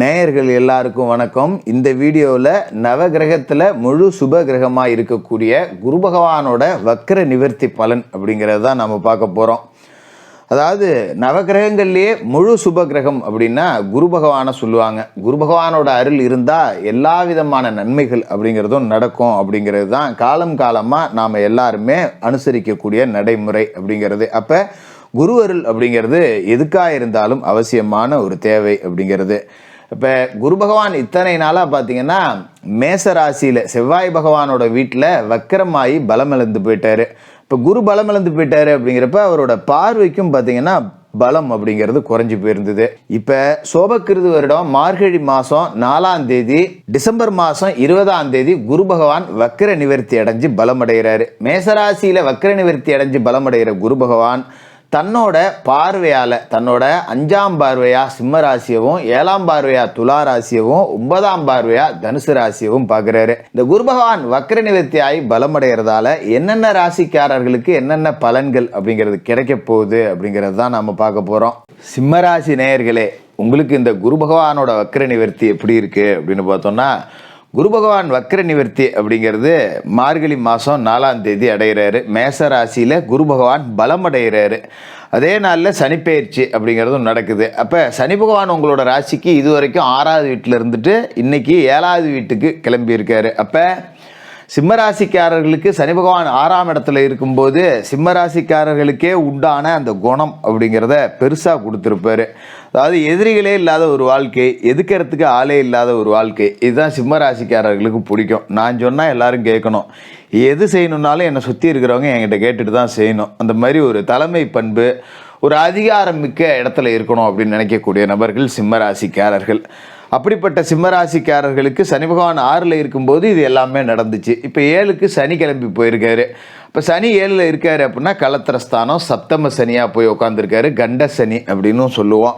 நேயர்கள் எல்லாருக்கும் வணக்கம். இந்த வீடியோவில் நவகிரகத்தில் முழு சுப கிரகமாக இருக்கக்கூடிய குரு பகவானோட வக்கர நிவர்த்தி பலன் அப்படிங்கிறது தான் நம்ம பார்க்க போகிறோம் அதாவது நவகிரகங்கள்லேயே முழு சுப கிரகம் அப்படின்னா குரு பகவானை சொல்லுவாங்க. குரு பகவானோட அருள் இருந்தால் எல்லா விதமான நன்மைகள் அப்படிங்கிறதும் நடக்கும் அப்படிங்கிறது தான் காலம் காலமாக நாம் எல்லாருமே அனுசரிக்கக்கூடிய நடைமுறை அப்படிங்கிறது. அப்போ குரு அருள் அப்படிங்கிறது எதுக்காக இருந்தாலும் அவசியமான ஒரு தேவை அப்படிங்கிறது. இப்போ குரு பகவான் இத்தனை நாளாக பார்த்தீங்கன்னா மேச ராசியில் செவ்வாய் பகவானோட வீட்டில் வக்கரமாயி பலமிழந்து போயிட்டாரு. இப்போ குரு பலமிழந்து போயிட்டாரு அப்படிங்கிறப்ப அவரோட பார்வைக்கும் பார்த்தீங்கன்னா பலம் அப்படிங்கிறது குறைஞ்சி போயிருந்தது. இப்போ சோபக்கிருது வருடம் மார்கழி மாதம் நாலாம் தேதி டிசம்பர் மாதம் இருபதாம் தேதி குரு பகவான் வக்கர நிவர்த்தி அடைஞ்சு பலமடைகிறாரு. மேசராசியில் வக்கர நிவர்த்தி அடைஞ்சு பலமடைகிற குரு பகவான் தன்னோட பார்வையால் தன்னோட அஞ்சாம் பார்வையா சிம்ம ராசியவும் ஏழாம் பார்வையா துலா ராசியவும் ஒன்பதாம் பார்வையாக தனுசு ராசியவும் பார்க்குறாரு இந்த குரு பகவான் வக்கர நிவர்த்தி ஆகி பலமடைகிறதால என்னென்ன ராசிக்காரர்களுக்கு என்னென்ன பலன்கள் அப்படிங்கிறது கிடைக்க போகுது அப்படிங்கிறது தான் நம்ம பார்க்க போகிறோம் சிம்ம ராசி நேயர்களே உங்களுக்கு இந்த குரு பகவானோட வக்கர நிவர்த்தி எப்படி இருக்குது அப்படின்னு பார்த்தோம்னா குரு பகவான் வக்கர நிவர்த்தி அப்படிங்கிறது மார்கழி மாதம் நாலாம் தேதி அடைகிறாரு மேச ராசியில் குரு பகவான் பலம் அடைகிறாரு அதே நாளில் சனிப்பெயர்ச்சி அப்படிங்கிறதும் நடக்குது. அப்போ சனி பகவான் உங்களோட ராசிக்கு இது வரைக்கும் ஆறாவது வீட்டில் இருந்துட்டு இன்றைக்கி ஏழாவது வீட்டுக்கு கிளம்பியிருக்காரு. அப்போ சிம்மராசிக்காரர்களுக்கு சனி பகவான் ஆறாம் இடத்துல இருக்கும்போது சிம்மராசிக்காரர்களுக்கே உண்டான அந்த குணம் அப்படிங்கிறத பெருசாக கொடுத்துருப்பாரு. அதாவது எதிரிகளே இல்லாத ஒரு வாழ்க்கை எதுக்கிறதுக்கு ஆளே இல்லாத ஒரு வாழ்க்கை இதுதான் சிம்மராசிக்காரர்களுக்கு பிடிக்கும். நான் சொன்னால் எல்லாரும் கேட்கணும். எது செய்யணுன்னாலும் என்னை சுற்றி இருக்கிறவங்க என்கிட்ட கேட்டுட்டு தான் செய்யணும். அந்த மாதிரி ஒரு தலைமை பண்பு ஒரு அதிகாரம் மிக்க இடத்துல இருக்கணும் அப்படின்னு நினைக்கக்கூடிய நபர்கள் சிம்மராசிக்காரர்கள். அப்படிப்பட்ட சிம்மராசிக்காரர்களுக்கு சனி பகவான் ஆறில் இருக்கும்போது இது எல்லாமே நடந்துச்சு. இப்போ ஏழுக்கு சனி கிளம்பி போயிருக்காரு. இப்போ சனி ஏழில் இருக்கார் அப்படின்னா களத்திரஸ்தானம் சப்தம சனியாக போய் உட்காந்துருக்காரு கண்ட சனி அப்படின்னும் சொல்லுவோம்.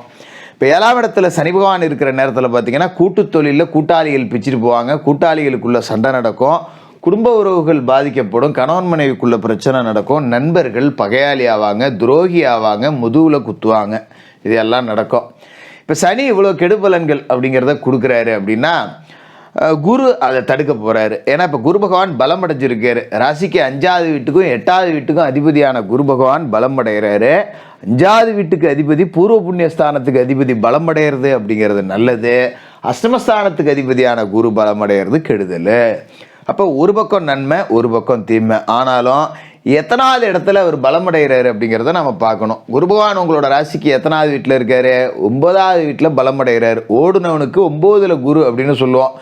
இப்போ ஏழாம் இடத்துல சனி பகவான் இருக்கிற நேரத்தில் பார்த்தீங்கன்னா கூட்டு தொழிலில் கூட்டாளிகள் பிச்சுட்டு போவாங்க. கூட்டாளிகளுக்குள்ள சண்டை நடக்கும். குடும்ப உறவுகள் பாதிக்கப்படும். கணவன் மனைவிக்குள்ள பிரச்சனை நடக்கும். நண்பர்கள் பகையாளி ஆவாங்க துரோகி ஆவாங்க முதுகில் குத்துவாங்க. இது எல்லாம் நடக்கும். இப்போ சனி இவ்வளோ கெடுபலன்கள் அப்படிங்கிறத கொடுக்குறாரு அப்படின்னா குரு அதை தடுக்க போகிறாரு ஏன்னா இப்போ குரு பகவான் பலம் அடைஞ்சிருக்காரு. ராசிக்கு அஞ்சாவது வீட்டுக்கும் எட்டாவது வீட்டுக்கும் அதிபதியான குரு பகவான் பலம் அடைகிறாரு அஞ்சாவது வீட்டுக்கு அதிபதி பூர்வ புண்ணிய ஸ்தானத்துக்கு அதிபதி பலம் அடைகிறது அப்படிங்கிறது நல்லது. அஷ்டமஸ்தானத்துக்கு அதிபதியான குரு பலம் அடைகிறது கெடுதல். அப்போ ஒரு பக்கம் நன்மை ஒரு பக்கம் தீமை. ஆனாலும் எத்தனாவது இடத்துல அவர் பலமடைகிறாரு அப்படிங்கிறத நம்ம பார்க்கணும். குரு பகவான் உங்களோட ராசிக்கு எத்தனாவது வீட்டில் இருக்காரு? ஒன்பதாவது வீட்டில் பலமடைகிறார். ஓடுனவனுக்கு ஒம்போதில் குரு அப்படின்னு சொல்லுவோம்.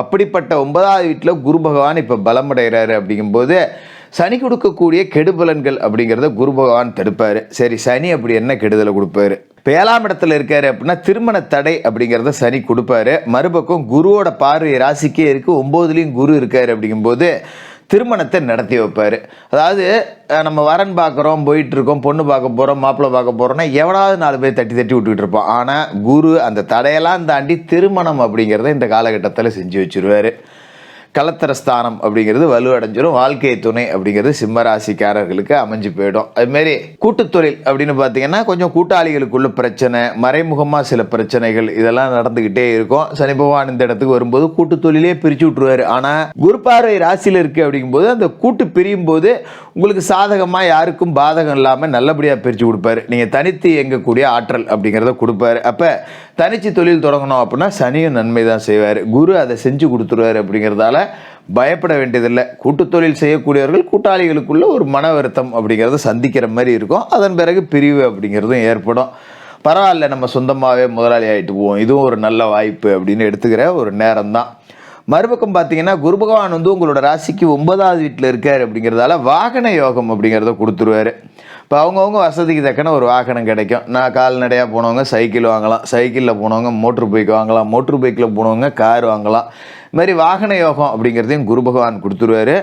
அப்படிப்பட்ட ஒன்பதாவது வீட்டில் குரு பகவான் இப்போ பலமடைகிறாரு அப்படிங்கும்போது சனி கொடுக்கக்கூடிய கெடுபலன்கள் அப்படிங்கிறத குரு பகவான் தடுப்பார். சரி சனி அப்படி என்ன கெடுதலை கொடுப்பாரு? இப்போ ஏழாம் இடத்துல இருக்காரு அப்படின்னா திருமண தடை அப்படிங்கிறத சனி கொடுப்பாரு. மறுபக்கம் குருவோட பார்வை ராசிக்கே இருக்குது ஒம்போதுலேயும் குரு இருக்காரு அப்படிங்கும்போது திருமணத்தை நடத்தி வைப்பார். அதாவது நம்ம வரன் பார்க்குறோம் போயிட்டுருக்கோம் பொண்ணு பார்க்க போகிறோம் மாப்பிள்ளை பார்க்க போகிறோம்னா எவனாவது நாலு பேர் தட்டி தட்டி விட்டுக்கிட்டு இருப்போம். ஆனால் குரு அந்த தடையெல்லாம் தாண்டி திருமணம் அப்படிங்கிறத இந்த காலகட்டத்தில் செஞ்சு வச்சுருவார். கலத்தரஸ்தானம் அப்படிங்கிறது வலுவடைஞ்சிடும் வாழ்க்கை துணை அப்படிங்கிறது சிம்மராசிக்காரர்களுக்கு அமைஞ்சு போயிடும். அதுமாரி கூட்டுத்தொழில் அப்படின்னு பார்த்தீங்கன்னா கொஞ்சம் கூட்டாளிகளுக்குள்ள பிரச்சனை மறைமுகமாக சில பிரச்சனைகள் இதெல்லாம் நடந்துக்கிட்டே இருக்கும். சனி பகவான் இந்த இடத்துக்கு வரும்போது கூட்டுத்தொழிலே பிரித்து விட்ருவாரு ஆனால் குருபார்வை ராசியில் இருக்குது அப்படிங்கும்போது அந்த கூட்டு பிரியும் போது உங்களுக்கு சாதகமாக யாருக்கும் பாதகம் இல்லாமல் நல்லபடியாக பிரித்து கொடுப்பாரு. நீங்கள் தனித்து இயங்கக்கூடிய ஆற்றல் அப்படிங்கிறத கொடுப்பாரு. அப்போ தனிச்சு தொழில் தொடங்கணும் அப்படின்னா சனியும் நன்மை தான் செய்வார். குரு அதை செஞ்சு கொடுத்துருவாரு அப்படிங்கிறதால பயப்பட வேண்டியதில்லை. கூட்டு தொழில் செய்யக்கூடியவர்கள் கூட்டாளிகளுக்குள்ள ஒரு மன வருத்தம் அப்படிங்கிறத சந்திக்கிற மாதிரி இருக்கும். அதன் பிறகு பிரிவு அப்படிங்கிறதும் ஏற்படும். பரவாயில்ல நம்ம சொந்தமாகவே முதலாளி ஆகிட்டு போவோம். இதுவும் ஒரு நல்ல வாய்ப்பு அப்படின்னு எடுத்துக்கிற ஒரு நேரம் தான் மறுபக்கம் பார்த்தீங்கன்னா குரு பகவான் வந்து உங்களோட ராசிக்கு ஒன்பதாவது வீட்டில் இருக்கார் அப்படிங்கிறதால வாகன யோகம் அப்படிங்கிறத கொடுத்துருவாரு. இப்போ அவங்கவுங்க வசதிக்கு தக்கன ஒரு வாகனம் கிடைக்கும். நான் கால்நடையாக போனவங்க சைக்கிள் வாங்கலாம். சைக்கிளில் போனவங்க மோட்ரு பைக் வாங்கலாம். மோட்ரு பைக்கில் போனவங்க கார் வாங்கலாம். இது மாதிரி வாகன யோகம் அப்படிங்கிறதையும் குரு பகவான் கொடுத்துருவாரு.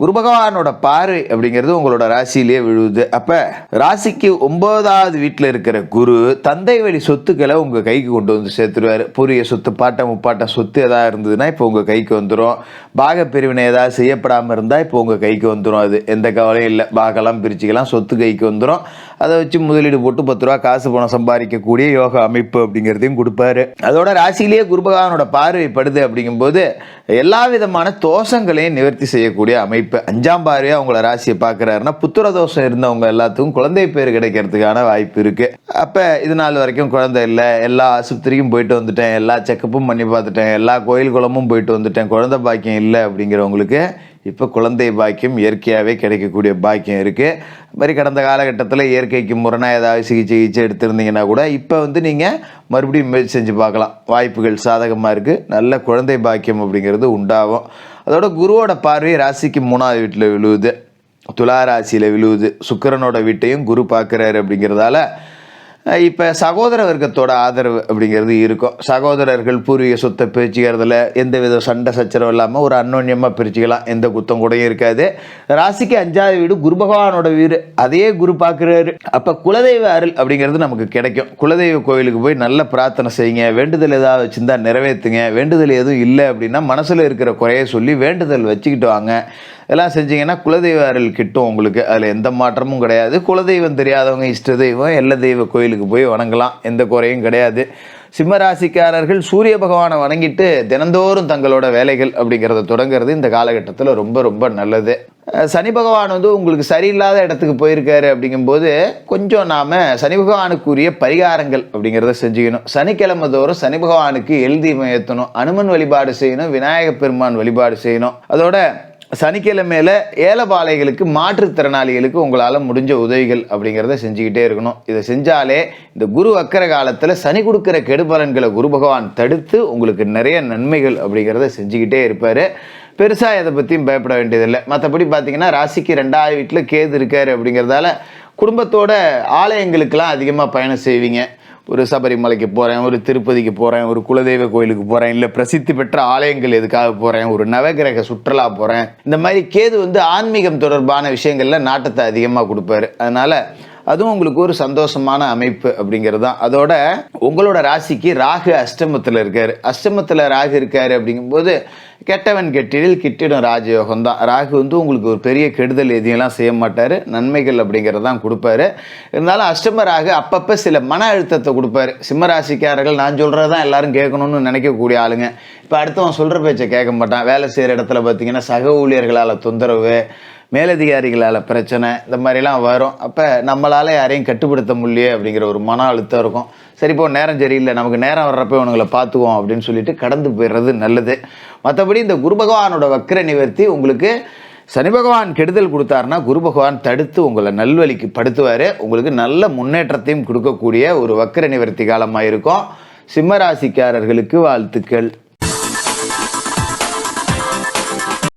குரு பகவானோட பாரு அப்படிங்கிறது உங்களோட ராசியிலேயே விழுவுது அப்போ ராசிக்கு ஒன்பதாவது வீட்டில் இருக்கிற குரு தந்தை வழி சொத்துக்களை உங்கள் கைக்கு கொண்டு வந்து சேர்த்துருவாரு. பூரிய சொத்து பாட்டம் முப்பாட்டம் சொத்து எதாவது இருந்ததுன்னா இப்போ உங்கள் கைக்கு வந்துடும் பாக பிரிவினை ஏதாவது செய்யப்படாமல் இருந்தால் இப்போ உங்கள் கைக்கு வந்துடும் அது. எந்த கவலையும் இல்லை. பாகெல்லாம் பிரிச்சுக்கலாம் சொத்து கைக்கு வந்துடும் அதை வச்சு முதலீடு போட்டு பத்து ரூபா காசு பணம் சம்பாதிக்கக்கூடிய யோக அமைப்பு அப்படிங்கிறதையும் கொடுப்பாரு. அதோட ராசியிலேயே குரு பகவானோட பார்வைப்படுது அப்படிங்கும்போது எல்லா விதமான தோஷங்களையும் நிவர்த்தி செய்யக்கூடிய அமைப்பு அஞ்சாம் பாரியாக உங்களை ராசியை பார்க்குறாருன்னா புத்திர தோஷம் இருந்தவங்க எல்லாத்துக்கும் குழந்தை பேர் கிடைக்கிறதுக்கான வாய்ப்பு இருக்குது அப்போ இது நாள் வரைக்கும் குழந்தை இல்லை. எல்லா ஆஸ்பத்திரிக்கும் போயிட்டு வந்துட்டேன். எல்லா செக்கப்பும் பண்ணி பார்த்துட்டேன். எல்லா கோயில் குளமும் போயிட்டு வந்துட்டேன். குழந்தை பாக்கியம் இல்லை அப்படிங்கிறவங்களுக்கு இப்போ குழந்தை பாக்கியம் இயற்கையாகவே கிடைக்கக்கூடிய பாக்கியம் இருக்குது அது மாதிரி கடந்த காலகட்டத்தில் இயற்கைக்கு முரணாக ஏதாவது சிகிச்சை கிச்சை எடுத்திருந்தீங்கன்னா கூட இப்போ வந்து நீங்கள் மறுபடியும் முயற்சி செஞ்சு பார்க்கலாம். வாய்ப்புகள் சாதகமாக இருக்குது நல்ல குழந்தை பாக்கியம் அப்படிங்கிறது உண்டாகும். அதோட குருவோட பார்வை ராசிக்கு மூணாவது வீட்டில் விழுவுது. துலா ராசியில் விழுவுது. சுக்கிரனோட வீட்டையும் குரு பார்க்குறாரு அப்படிங்கிறதால இப்போ சகோதர வர்க்கத்தோட ஆதரவு அப்படிங்கிறது இருக்கும். சகோதரர்கள் பூர்வீக சொத்தை பிரிச்சுக்கிறதுல எந்த வித சண்டை சச்சரவு இல்லாமல் ஒரு அன்னோன்யமாக பிரிச்சுக்கலாம். எந்த குத்தம் கூடயும் இருக்காது. ராசிக்கு அஞ்சாவது வீடு குரு பகவானோட வீடு. அதே குரு பார்க்குறாரு. அப்போ குலதெய்வ அருள் அப்படிங்கிறது நமக்கு கிடைக்கும். குலதெய்வ கோயிலுக்கு போய் நல்ல பிரார்த்தனை செய்யுங்க. வேண்டுதல் ஏதாவது வச்சுருந்தா நிறைவேற்றுங்க வேண்டுதல் எதுவும் இல்லை அப்படின்னா மனசில் இருக்கிற குறைய சொல்லி வேண்டுதல் வச்சுக்கிட்டு வாங்க. எல்லாம் செஞ்சீங்கன்னா குலதெய்வ அருள் கிட்டும் உங்களுக்கு. அதில் எந்த மாற்றமும் கிடையாது. குலதெய்வம் தெரியாதவங்க இஷ்ட தெய்வம் எல்ல தெய்வ கோயிலுக்கு போய் வணங்கலாம். எந்த குறையும் கிடையாது. சிம்மராசிக்காரர்கள் சூரிய பகவானை வணங்கிட்டு தினந்தோறும் தங்களோட வேலைகள் அப்படிங்கிறத தொடங்குறது இந்த காலகட்டத்தில் ரொம்ப ரொம்ப நல்லது. சனி பகவான் வந்து உங்களுக்கு சரியில்லாத இடத்துக்கு போயிருக்காரு அப்படிங்கும்போது கொஞ்சம் நாம் சனி பகவானுக்குரிய பரிகாரங்கள் அப்படிங்கிறத செஞ்சுக்கணும். சனிக்கிழமை தோறும் சனி பகவானுக்கு எழுதி ஏற்றணும் அனுமன் வழிபாடு செய்யணும். விநாயக பெருமான் வழிபாடு செய்யணும். அதோட சனிக்கிழமையில ஏலபாளைகளுக்கு மாற்றுத்திறனாளிகளுக்கு உங்களால் முடிஞ்ச உதவிகள் அப்படிங்கிறத செஞ்சுக்கிட்டே இருக்கணும். இதை செஞ்சாலே இந்த குரு அக்கர காலத்தில் சனி கொடுக்குற கெடுபலன்களை குரு பகவான் தடுத்து உங்களுக்கு நிறைய நன்மைகள் அப்படிங்கிறத செஞ்சுக்கிட்டே இருப்பார். பெருசாக இதை பற்றியும் பயப்பட வேண்டியதில்லை. மற்றபடி பார்த்தீங்கன்னா ராசிக்கு ரெண்டாவது வீட்டில் கேது இருக்காரு அப்படிங்கிறதால குடும்பத்தோட ஆலயங்களுக்கெல்லாம் அதிகமாக பயணம் செய்வீங்க. ஒரு சபரிமலைக்கு போகிறேன் ஒரு திருப்பதிக்கு போகிறேன் ஒரு குலதெய்வ கோயிலுக்கு போகிறேன் இல்லை பிரசித்தி பெற்ற ஆலயங்கள் எதுக்காக போகிறேன் ஒரு நவகிரக சுற்றுலா போகிறேன் இந்த மாதிரி கேது வந்து ஆன்மீகம் தொடர்பான விஷயங்களில் நாட்டத்தை அதிகமாக கொடுப்பாரு. அதனால் அதுவும் உங்களுக்கு ஒரு சந்தோஷமான அமைப்பு அப்படிங்கிறது தான். அதோட உங்களோட ராசிக்கு ராகு அஷ்டமத்தில் இருக்கார். அஷ்டமத்தில் ராகு இருக்கார் அப்படிங்கும்போது கெட்டவன் கெட்டிடில் கிட்டிடும் ராஜயோகம் தான். ராகு வந்து உங்களுக்கு ஒரு பெரிய கெடுதல் எதையெல்லாம் செய்ய மாட்டார். நன்மைகள் அப்படிங்கிறது தான் கொடுப்பாரு. இருந்தாலும் அஷ்டம ராகு அப்பப்போ சில மன அழுத்தத்தை கொடுப்பாரு. சிம்ம ராசிக்காரர்கள் நான் சொல்கிறது தான் எல்லாரும் கேட்கணும்னு நினைக்கக்கூடிய ஆளுங்க. இப்போ அடுத்தவன் சொல்கிற பேச்சை கேட்க மாட்டான். வேலை செய்கிற இடத்துல பார்த்தீங்கன்னா சக ஊழியர்களால் தொந்தரவு மேலதிகாரிகளால் பிரச்சனை இந்த மாதிரிலாம் வரும். அப்போ நம்மளால் யாரையும் கட்டுப்படுத்த முடியல அப்படிங்கிற ஒரு மன அழுத்தம் இருக்கும். சரி இப்போ நேரம் சரியில்லை நமக்கு நேரம் வர்றப்போ உங்களை பார்த்துக்குவோம் அப்படின்னு சொல்லிட்டு கடந்து போயிடுறது நல்லது. மற்றபடி இந்த குரு பகவானோட வக்கர நிவர்த்தி உங்களுக்கு சனி பகவான் கெடுதல் கொடுத்தாருன்னா குரு பகவான் தடுத்து உங்களை நல்வழிக்கு படுத்துவார். உங்களுக்கு நல்ல முன்னேற்றத்தையும் கொடுக்கக்கூடிய ஒரு வக்கர நிவர்த்தி காலமாக இருக்கும் சிம்ம ராசிக்காரர்களுக்கு வாழ்த்துக்கள்.